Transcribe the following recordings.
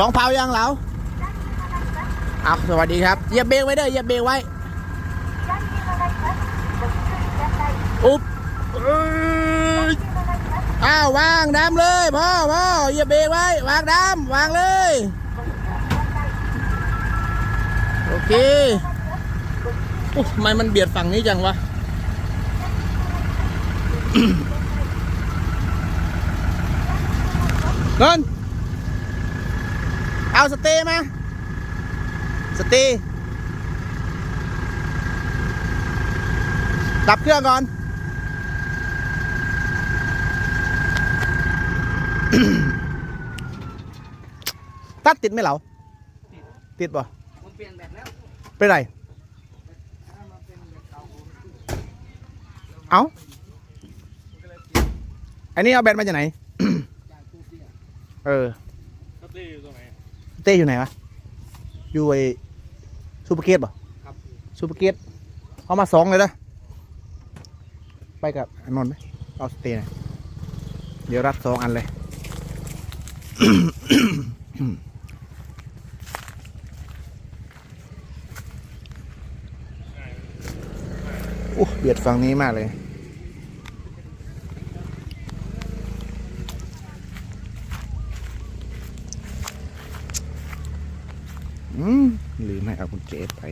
สองเผายังเหลาเอาสวัสดีครับเหยียบเบรกไว้เด้อเหยียบเบรกไว้ อุ๊บเอ้ยอ้าววางดำเลยพ่อพ่อเหยียบเบรกไว้ วางดำวางเลย โอเคอุ๊ยทำไมมันเบียดฝั่งนี้จังวะเงิน เอาสเตย์มา สเตย์ดับเครื่องก่อน ตัดติดไหมเหรอติดป่ะผมเปลี่ยนแบบแล้วเป็นไร เอาอันนี้เอาแบตมาจากไหน เออ สตีอยู่ตรงไหน เต้อยู่ไหนวะ อยู่ไอซูเปอร์เกตป่ะครับ ซูเปอร์เกตเอามาสองเลยนะ ไปกับอานนท์ไหมเอาสเตย์หน่อยเดี๋ยวรัดสองอันเลย โอ้เบียดฝั่งนี้มากเลย ลืมให้เอากุญแจไป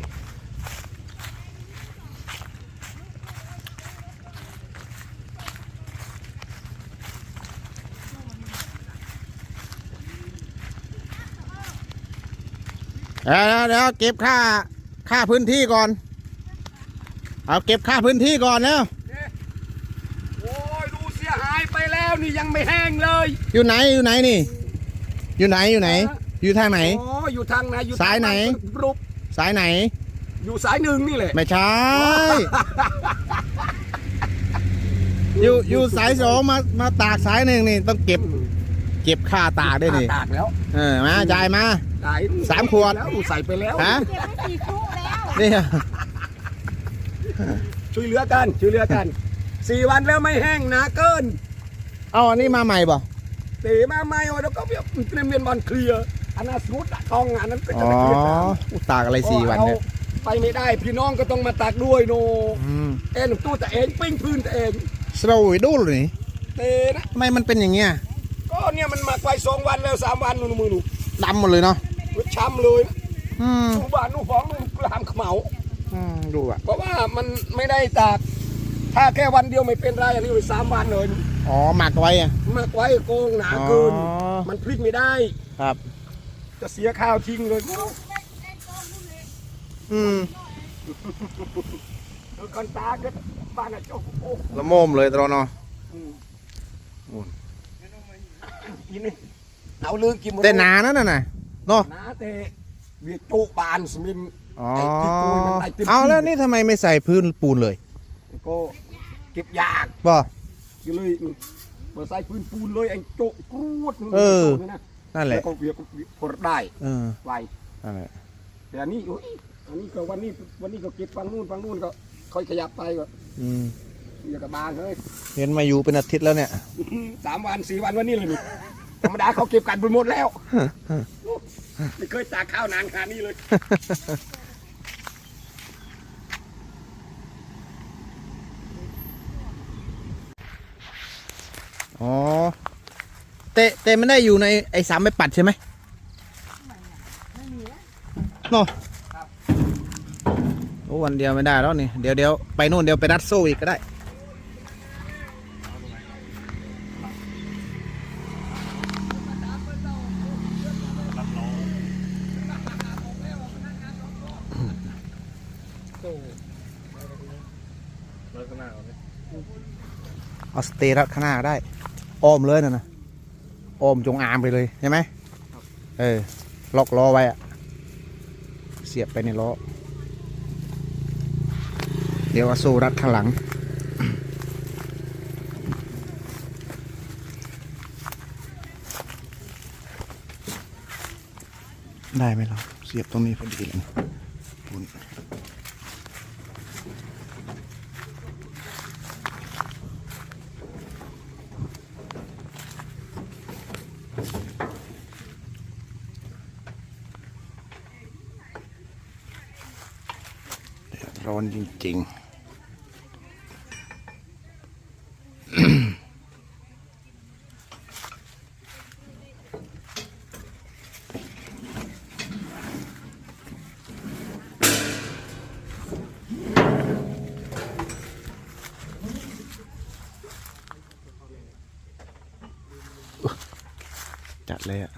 เดี๋ยวเดี๋ยวเก็บค่าค่าพื้นที่ก่อน เอาเก็บค่าพื้นที่ก่อนแล้วโอ้ยดูเสียหายไปแล้วนี่ยังไม่แห้งเลย อยู่ไหนอยู่ไหนนี่ อยู่ไหนอยู่ไหน อยู่ทางไหนโอ้ยอยู่ทางไหนอยู่สายไหน รูปสายไหน อยู่สายหนึ่งนี่แหละไม่ใช่ อยู่อยู่สายสองมามาตากสายหนึ่งนี่ต้องเก็บเก็บค่าตากด้วยนี่ตากแล้วเออมาจ่ายมา สายสามขวด แล้วใส่ไปแล้วฮะเก็บไว้สี่ครุแล้วนี่ช่วยเหลือกันช่วยเหลือกันสี่วันแล้วไม่แห้งหนาเกิน เอาอันนี้มาใหม่ป่ะเตะมาไม่เอาแล้วก็เบียบเตรียมเมียนบอลเคลียร์ อันนั้นสมุดอะทองอันนั้นก็อ๋จะอไปเคลียร์ตามอุยตากอะไรสี่วันเนี่ยอาไปไม่ได้พี่น้องก็ต้องมาตักด้วยโนอืมเอ็นตู้แต่เองปิ้งพื้นแต่เองสโลว์ดูเลยนี่เตะนะทำไมมันเป็นอย่างเงี้ยก็เนี่ยมันมาไปสองวันแล้วสามวันนู่นมือหนูดำหมดเลยเนาะช้ำเลยนะอืมหนูบ้านหนูฟ้องหนูกลามเขมเหมาอืมดูอะเพราะว่ามันไม่ได้ตาก ถ้าแค่วันเดียวไม่เป็นไรอันนี้ไปสามวันเลยอ๋อหมักไว้อะมากไว้โกงหนาเกิน อ๋อ มันพลิกไม่ได้ ครับ จะเสียข้าวทิ้งเลยอืมเออกันตาก็บ้านอะเจ้าโอ้ละโมมเลยตอนเนาะยินนี่เอาลือกินหมดแต่หนานั่นน่ะนะเนาะหนาแต่เวียจุบานสมินอ๋อไอ้ที่ปุยมันได้เต็มที่เอาแล้วนี่ทำไมไม่ใส่พื้นปูนเลย ก็เก็บยากบ่ก็เลยเปิดใส่พื้นปูนเลยไอ้โจกกรูดเออนี่นะ นั่นแหละ แล้วก็เวียกกดได้เออไวนั่นแหละแต่อันนี้โอ้ยอันนี้ก็วันนี้วันนี้ก็เก็บฟังนู่นฟังนู่นก็ค่อยขยับไปก็อืมอย่ากระบางเลย เห็นมาอยู่เป็นอาทิตย์แล้วเนี่ย สามวันสี่วันวันนี้เลยนี่ ธรรมดาเขาเก็บกันไปหมดแล้ว ไม่เคยตากข้าวนานขนาดนี้เลย อ๋อ เตะเตะไม่ได้อยู่ในไอ้สามใบปัดใช่ไหมเนาะโอ้วันเดียวไม่ได้แล้วนี่ เดี๋ยวเดี๋ยวไปนู่นเดี๋ยวไปรัดโซ่อีกก็ได้รถข้างหน้าก่อนเลยเอาสเตย์รัดข้างหน้าก็ได้ อ้อมเลยนะนะ อ้อมจงอางไปเลยใช่ไหมเออล็อกล้อไว้อะเสียบไปในล้อ เดี๋ยวเอาโซ่รัดข้างหลัง ได้ไหมเราเสียบตรงนี้พอดีเลย อนจริงจัดเลยอะ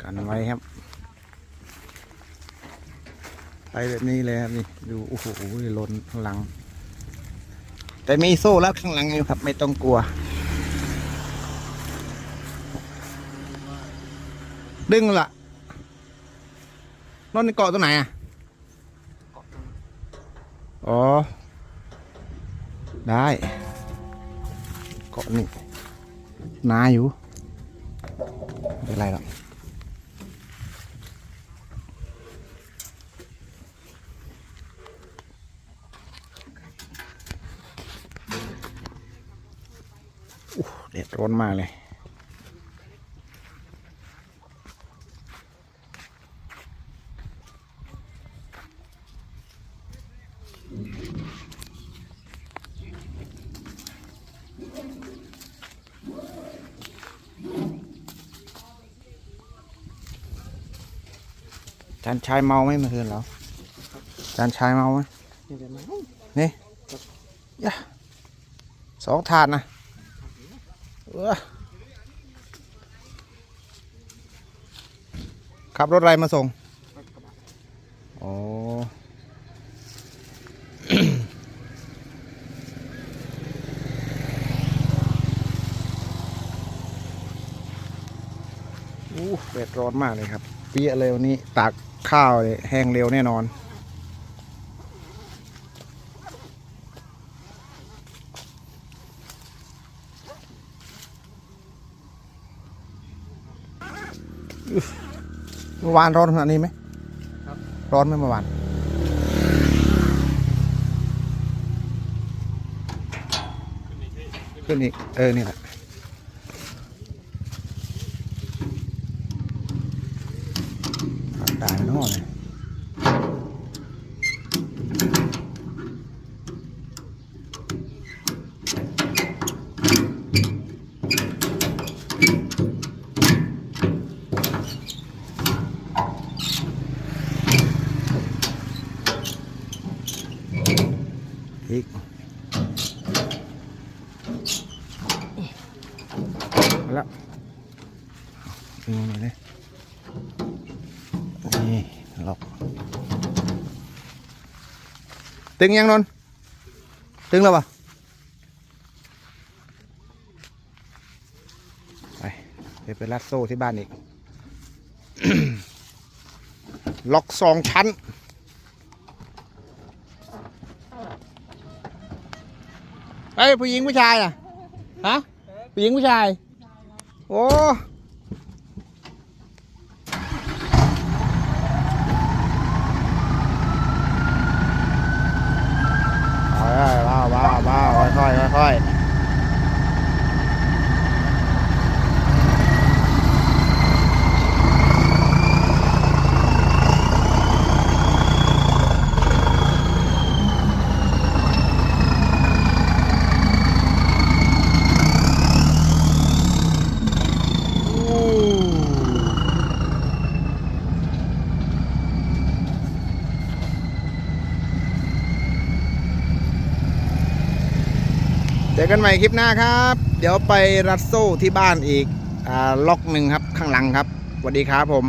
กันไว้ครับ ไปแบบนี้เลยครับนี่ดูโอ้โหล้นข้างหลัง แต่มีโซ่แล้วข้างหลังอยู่ครับ ไม่ต้องกลัว ดึงละนอนในเกาะตัวไหนอะอ๋อ ได้เกาะนี่นาอยู่ไม่เป็นไรหรอก เด็ดร้อนมากเลย จานชายเมาไหมเมื่อคืนเราจานชายเมาไหมนี่เป็นไงนี่ยะสองถาดนะเออ ขับรถอะไรมาส่งอ้อู้เบ็ดร้อนมากเลยครับ เปียเลยวันนี้ตากข้าวเนี่ยแห้งเร็วแน่นอน เมื่อวานร้อนขนาดนี้ไหมครับ ร้อนไหมเมื่อวานขึ้นอีก เออ นี่แหละอากาศมันร้อ นเลยอีกมาแล้วดึงมาหน่อยเลยนี่ล็อกตึงยังนนตึงแล้วปะไปเดี๋ยวไปรัดโซ่ที่บ้านอีก ล็อกสองชั้น เอ้ยผู้หญิงผู้ชายน่ะฮะผู้หญิงผู้ชาย โอ้เอาได้ว้าวว้าวว้าวค่อยค่อย อกันใหม่คลิปหน้าครับ เดี๋ยวไปรัดโซ่ที่บ้านอีกอล็อกหนึ่งครับข้างหลังครับสวัสดีครับผม